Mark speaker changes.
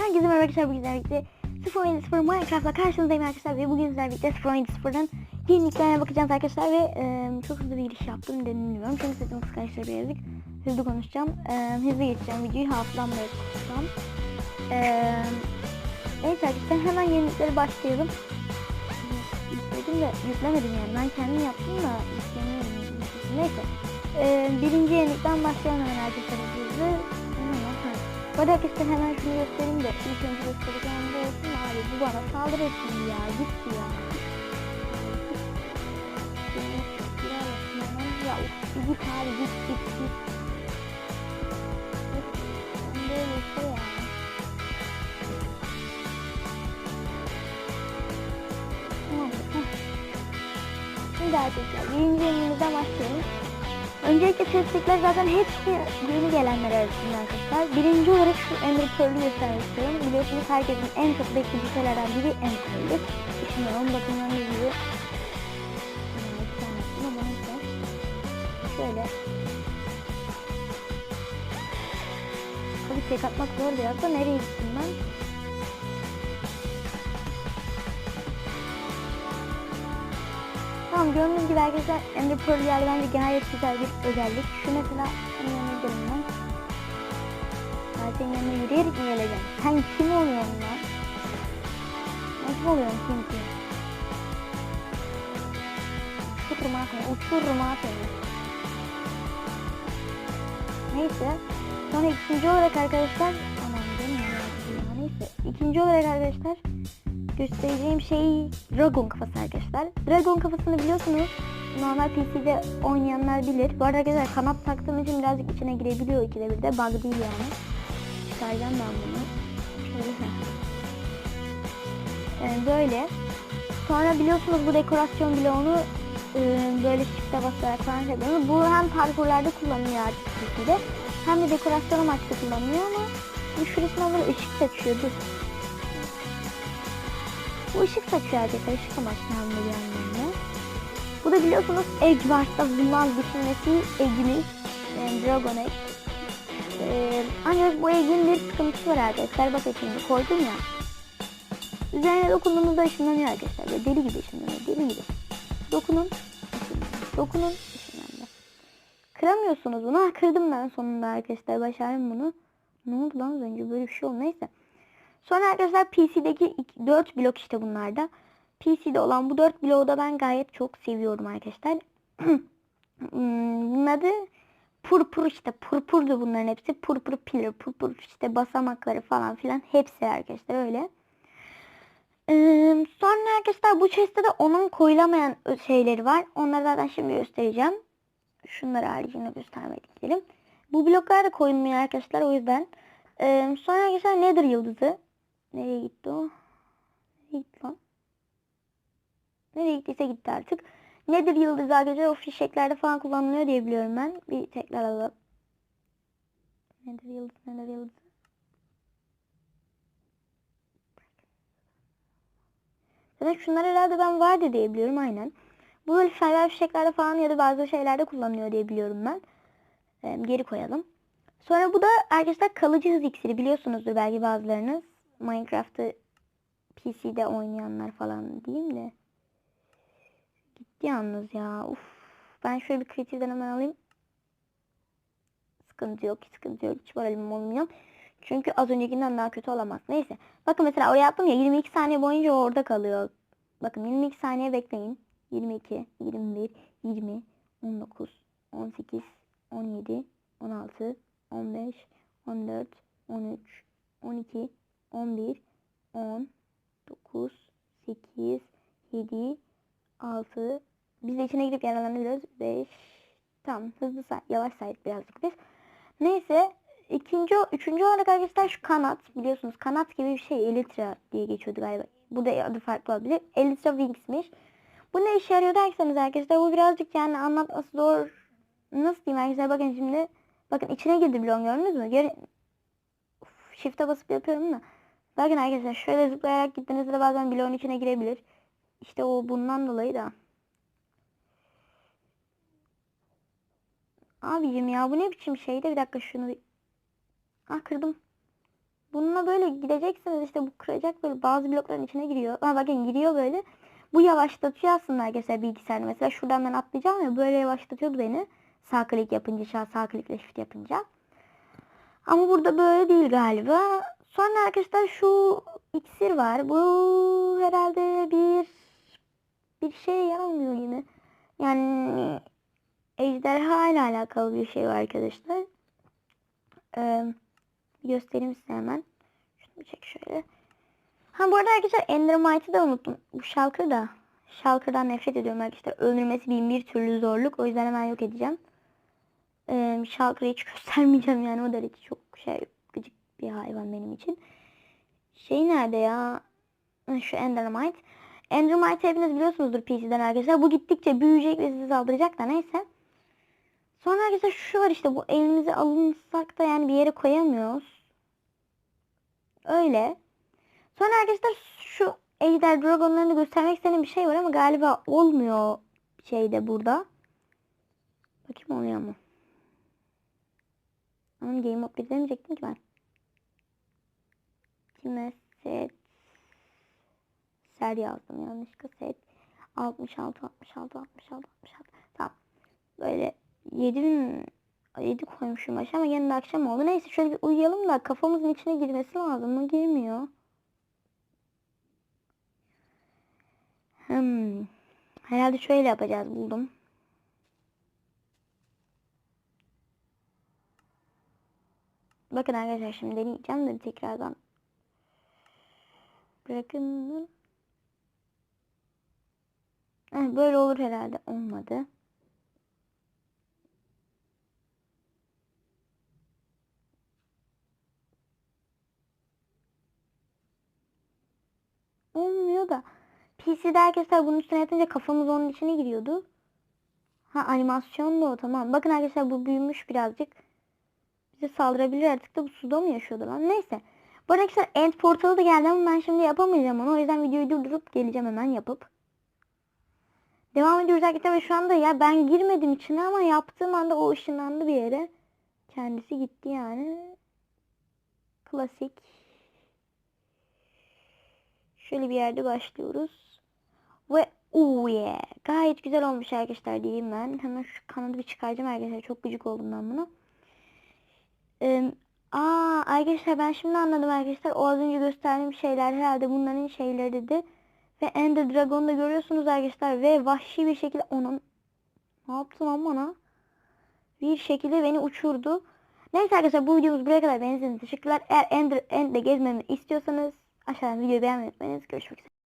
Speaker 1: Herkese merhaba arkadaşlar bugün sizlerle birlikte 0.0 Minecraft'la karşınızdayım arkadaşlar ve bugün sizlerle birlikte 0.0'ın yeniliklerine bakacağız arkadaşlar ve e, çok hızlı bir giriş yaptım dedim bilmiyorum çünkü sesim arkadaşlar birazcık hızlı konuşacağım. E, hızlı geçeceğim videoyu hafızamda yapacağım. E, neyse arkadaşlar hemen yeniliklere başlayalım. Yükledim de yüklemedim yani ben kendim yaptım da yüklemiyorum neyse. E, birinci yenilikten başlayalım arkadaşlar hızlı Bu arkadaşlar hemen şunu göstereyim de ilk önce göstereceğim de olsun abi bu bana saldırı etsin ya gitti ya. Ya git abi git git git. Sen böyleyse ya. Tamam. Şimdi arkadaşlar birinci yerimizden başlayalım. Öncelikle tespitler zaten hepsi yeni gelenler arasında arkadaşlar. Birinci olarak şu Ender Pearl'ü göstermek istiyorum. Biliyorsunuz herkesin en çok beklediği şeylerden biri Ender Pearl'ü. Şimdi onun bakımlarını gibi. Şöyle. Tabii tek atmak zor biraz da nereye gittim ben? Tamam gördüğünüz gibi arkadaşlar Ender Pearl yani bence gayet güzel bir özellik. Şu mesela senin yanına gidelim ben. Senin yanına yürüyerek mi geleceğim? Sen kim oluyorsun lan? Ben kim oluyorum kim kim? Uçurum atmayı, uçurum atmayı. Neyse. Sonra ikinci olarak arkadaşlar aman demiyorum ya neyse. İkinci olarak arkadaşlar göstereceğim şey Dragon kafası arkadaşlar. Dragon kafasını biliyorsunuz. Normal PC'de oynayanlar bilir. Bu arada arkadaşlar kanat taktığım için birazcık içine girebiliyor ikide bir de. Bug değil yani. Çıkaracağım ben bunu. Şöyle. Yani böyle. Sonra biliyorsunuz bu dekorasyon bloğunu e, böyle shift'e basarak falan şey yapıyoruz. Bu hem parkurlarda kullanılıyor artık PC'de. Hem de dekorasyon amaçlı kullanılıyor ama bu şurasına böyle ışık saçıyor. Dur. Bu ışık saçıyor arkadaşlar. Işık amaçlı bir anlamda. Bu da biliyorsunuz varsa bundan düşünmesi Edge'imiz. Yani Dragon Egg. Ee, ancak bu Egg'in bir sıkıntısı var arkadaşlar. Bakın şimdi koydum ya. Üzerine dokunduğunuzda ışınlanıyor arkadaşlar. Böyle deli gibi ışınlanıyor. Deli gibi. Dokunun. ışınlanıyor. Dokunun. ışınlanıyor. Kıramıyorsunuz bunu. Ha, kırdım ben sonunda arkadaşlar. Başardım bunu. Ne oldu lan az önce? Böyle bir şey oldu. Neyse. Sonra arkadaşlar PC'deki 4 blok işte bunlarda. PC'de olan bu 4 bloğu da ben gayet çok seviyorum arkadaşlar. Hmm, Bunun adı purpur işte purpurdu bunların hepsi. Purpur pillar, purpur işte basamakları falan filan hepsi arkadaşlar öyle. Ee, sonra arkadaşlar bu chest'te de onun koyulamayan şeyleri var. Onları zaten şimdi göstereceğim. Şunları haricinde göstermek istedim. Bu bloklar da koyulmuyor arkadaşlar o yüzden. Ee, sonra arkadaşlar Nether yıldızı. Nereye gitti o? Nereye gitti lan? Gittiyse gitti artık. Nether yıldızı arkadaşlar o fişeklerde falan kullanılıyor diye biliyorum ben. Bir tekrar alalım. Nether yıldızı, Nether yıldızı. Zaten şunlar herhalde ben vardı diye biliyorum aynen. Bu böyle fener fişeklerde falan ya da bazı şeylerde kullanılıyor diye biliyorum ben. Ee, geri koyalım. Sonra bu da arkadaşlar kalıcı hız iksiri biliyorsunuzdur belki bazılarınız. Minecraft'ı PC'de oynayanlar falan diyeyim de. Gitti yalnız ya. Uf. Ben şöyle bir kreatiften hemen alayım. Sıkıntı yok. Sıkıntı yok. Hiç moralim olmuyor. Çünkü az öncekinden daha kötü olamaz. Neyse. Bakın mesela oraya attım ya 22 saniye boyunca orada kalıyor. Bakın 22 saniye bekleyin. 22, 21, 20, 19, 18, 17, 16, 15, 14, 13, 12, 11, 10, 9, 8, 7, 6. Biz de içine gidip yaralanabiliyoruz. 5. Tamam hızlı say yavaş saydık birazcık biz. Neyse ikinci, üçüncü olarak arkadaşlar şu kanat biliyorsunuz kanat gibi bir şey Elytra diye geçiyordu galiba. Burada adı farklı olabilir. Elytra Wings'miş. Bu ne işe yarıyor derseniz arkadaşlar bu birazcık yani anlatması zor. Nasıl diyeyim arkadaşlar bakın şimdi. Bakın içine girdi bloğun gördünüz mü? Uf, shift'e basıp yapıyorum da. Bakın arkadaşlar şöyle zıplayarak gittiğinizde de bazen bloğun içine girebilir. İşte o bundan dolayı da. Abicim ya bu ne biçim şeydi bir dakika şunu. Ah kırdım. Bunun sonra böyle gideceksiniz işte bu kıracak böyle bazı blokların içine giriyor. Ha bakın giriyor böyle. Bu yavaşlatıyor aslında arkadaşlar bilgisayarda. Mesela şuradan ben atlayacağım ya böyle yavaşlatıyordu beni. Sağ klik yapınca, sağ, sağ klikle shift yapınca. Ama burada böyle değil galiba. Sonra arkadaşlar şu iksir var. Bu herhalde bir şey yaramıyor gibi. Yani ejderha ile alakalı bir şey var arkadaşlar. Ee, göstereyim size hemen. Şunu çek şöyle. Ha bu arada arkadaşlar Endermite'ı da unuttum. Bu Shulker da. Shulker'dan nefret ediyorum arkadaşlar. Öldürmesi bin bir türlü zorluk. O yüzden hemen yok edeceğim. Ee, Shulker'ı hiç göstermeyeceğim yani. O derece çok şey gıcık bir hayvan benim için. Şey nerede ya? Şu Endermite. Endermite hepiniz biliyorsunuzdur PC'den arkadaşlar. Bu gittikçe büyüyecek ve sizi saldıracak da neyse. Sonra arkadaşlar şu var işte bu elimize alınsak da yani bir yere koyamıyoruz. Öyle. Sonra arkadaşlar şu ejder dragonlarını göstermek istediğim bir şey var ama galiba olmuyor şeyde burada. Bakayım oluyor mu? Ama Game Mode 1 demeyecektim ki ben. Kime set ser yazdım yanlışlıkla set 66 66 66 66 tamam böyle 7000 7 koymuşum başa ama de akşam oldu. Neyse şöyle bir uyuyalım da kafamızın içine girmesi lazım mı? Girmiyor. Hmm. Herhalde şöyle yapacağız buldum. Bakın arkadaşlar şimdi deneyeceğim de tekrardan. Bırakın. Böyle olur herhalde. Olmadı. Olmuyor da. PC'de arkadaşlar bunun üstüne yatınca kafamız onun içine giriyordu. Ha animasyon da o tamam. Bakın arkadaşlar bu büyümüş birazcık. Bize saldırabilir artık da bu suda mı yaşıyordu lan? Neyse. Bu arkadaşlar end portalı da geldi ama ben şimdi yapamayacağım onu. O yüzden videoyu durdurup geleceğim hemen yapıp. Devam ediyoruz arkadaşlar ve şu anda ya ben girmedim içine ama yaptığım anda o ışınlandı bir yere. Kendisi gitti yani. Klasik. Şöyle bir yerde başlıyoruz. Ve oh yeah. Gayet güzel olmuş arkadaşlar diyeyim ben. Hemen şu kanadı bir çıkaracağım arkadaşlar. Çok gıcık oldum ben buna. Ee, aa arkadaşlar ben şimdi anladım arkadaşlar. O az önce gösterdiğim şeyler herhalde bunların şeyleridir. Ve Ender Dragon'u da görüyorsunuz arkadaşlar. Ve vahşi bir şekilde onun ne yaptı lan bana? Bir şekilde beni uçurdu. Neyse arkadaşlar bu videomuz buraya kadar. İçin teşekkürler. Eğer Ender End'de gezmemi istiyorsanız aşağıdan videoyu beğenmeyi unutmayınız. Görüşmek üzere.